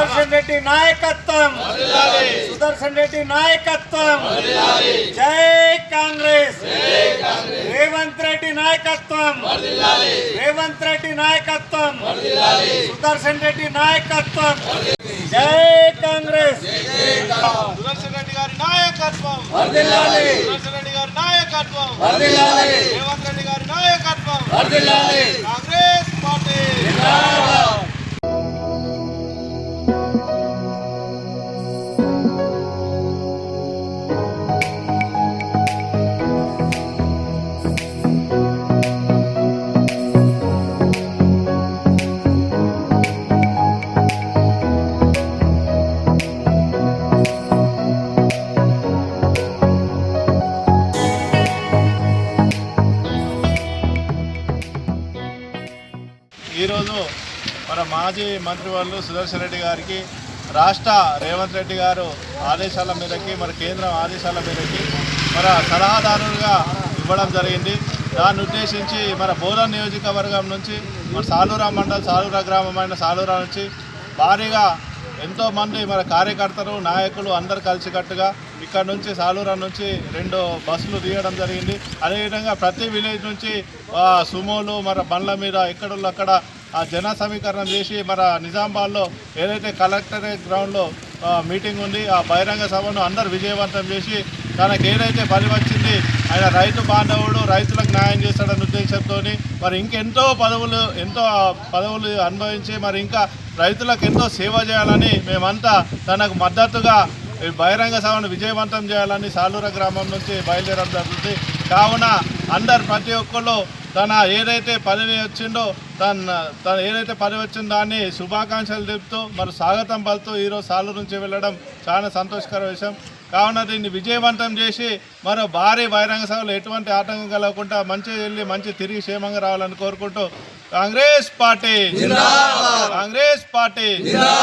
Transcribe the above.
సుదర్శన్ రెడ్డి నాయకత్వం. సుదర్శన్ రెడ్డి నాయకత్వం. జై కాంగ్రెస్. రేవంత్ రెడ్డి నాయకత్వం. రేవంత్ రెడ్డి నాయకత్వం. సుదర్శన్ రెడ్డి నాయకత్వం. జై కాంగ్రెస్. సుదర్శన్ రెడ్డి గారి నాయకత్వం. సుదర్శన్ రెడ్డి గారి నాయకత్వం. రేవంత్ రెడ్డి గారి ఈరోజు మన మాజీ మంత్రి వాళ్ళు సుదర్శన్ రెడ్డి గారికి రాష్ట్ర రేవంత్ రెడ్డి గారు ఆదేశాల మేరకి మన కేంద్రం ఆదేశాల మేరకి మన సలహాదారులుగా ఇవ్వడం జరిగింది. దాన్ని ఉద్దేశించి మన బోధన్ నియోజకవర్గం నుంచి మన సాలూరా మండలం సాలూరా గ్రామమైన సాలూరా నుంచి భారీగా ఎంతోమంది మన కార్యకర్తలు నాయకులు అందరు కలిసికట్టుగా ఇక్కడ నుంచి సాలూరా నుంచి రెండు బస్సులు తీయడం జరిగింది. అదేవిధంగా ప్రతి విలేజ్ నుంచి సుమోలు మన బండ్ల మీద ఎక్కడున్న అక్కడ ఆ జన సమీకరణ చేసి మన నిజామాబాద్లో ఏదైతే కలెక్టరేట్ గ్రౌండ్లో మీటింగ్ ఉంది ఆ బహిరంగ సభను అందరు విజయవంతం చేసి తనకు ఏదైతే పని వచ్చింది ఆయన రైతు బాంధవుడు రైతులకు న్యాయం చేస్తాడన్న ఉద్దేశంతో మరి ఇంకెంతో పదవులు ఎంతో పదవులు అనుభవించి మరి ఇంకా రైతులకు ఎంతో సేవ చేయాలని మేమంతా తనకు మద్దతుగా బహిరంగ సభను విజయవంతం చేయాలని సాలూర గ్రామం నుంచి బయలుదేరడం జరుగుతుంది. కావున అందరు ప్రతి ఒక్కళ్ళు తన ఏదైతే పదవి వచ్చిందో తన తన ఏదైతే పదవి వచ్చిందో దాన్ని శుభాకాంక్షలు తెలుపుతూ మరి స్వాగతం పలుతూ ఈరోజు సాలూరు నుంచి వెళ్ళడం చాలా సంతోషకర విషయం. కావున దీన్ని విజయవంతం చేసి మరో భారీ బహిరంగ సభలో ఎటువంటి ఆటంకం కలగకుండా మంచి వెళ్ళి మంచి తిరిగి క్షేమంగా రావాలని కోరుకుంటూ కాంగ్రెస్ పార్టీ. కాంగ్రెస్ పార్టీ.